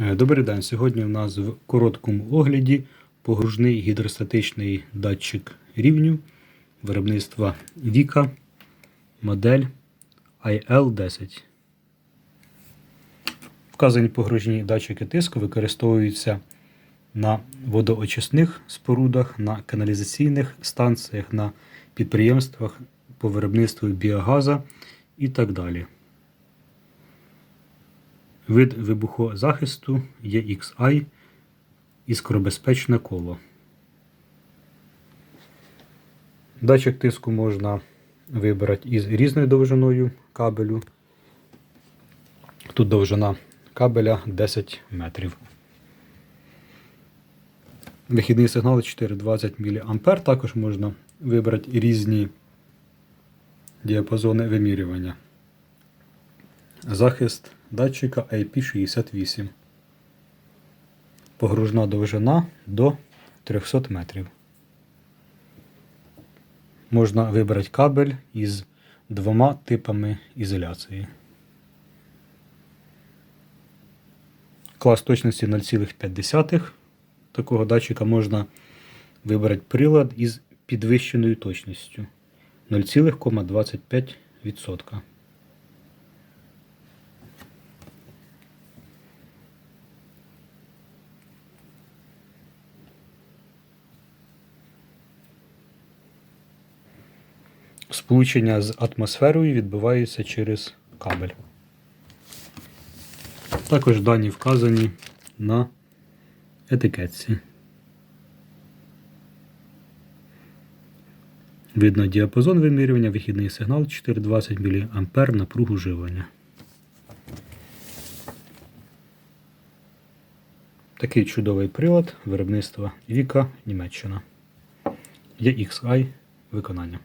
Е, Добрий день. Сьогодні у нас в короткому огляді погружний гідростатичний датчик рівню виробництва Vika модель IL10. Вказані погружні датчики тиску використовуються на водоочисних спорудах, на каналізаційних станціях, на підприємствах по виробництву біогаза і так далі. Вид вибухозахисту є XI іскробезпечне коло. Датчик тиску можна вибрати із різною довжиною кабелю. Тут довжина кабеля 10 метрів. Вихідний сигнал 420 мА. Також можна вибрати різні діапазони вимірювання. Захист датчика IP68. Погружна довжина до 300 метрів. Можна вибрати кабель із двома типами ізоляції. Клас точності 0,5. Такого датчика можна вибрати прилад із підвищеною точністю 0,25%. Сполучення з атмосферою відбувається через кабель. Також дані вказані на етикетці. Видно діапазон вимірювання, вихідний сигнал 420 мА напругу живлення. Такий чудовий прилад виробництва Віка Німеччина. Є XI виконання.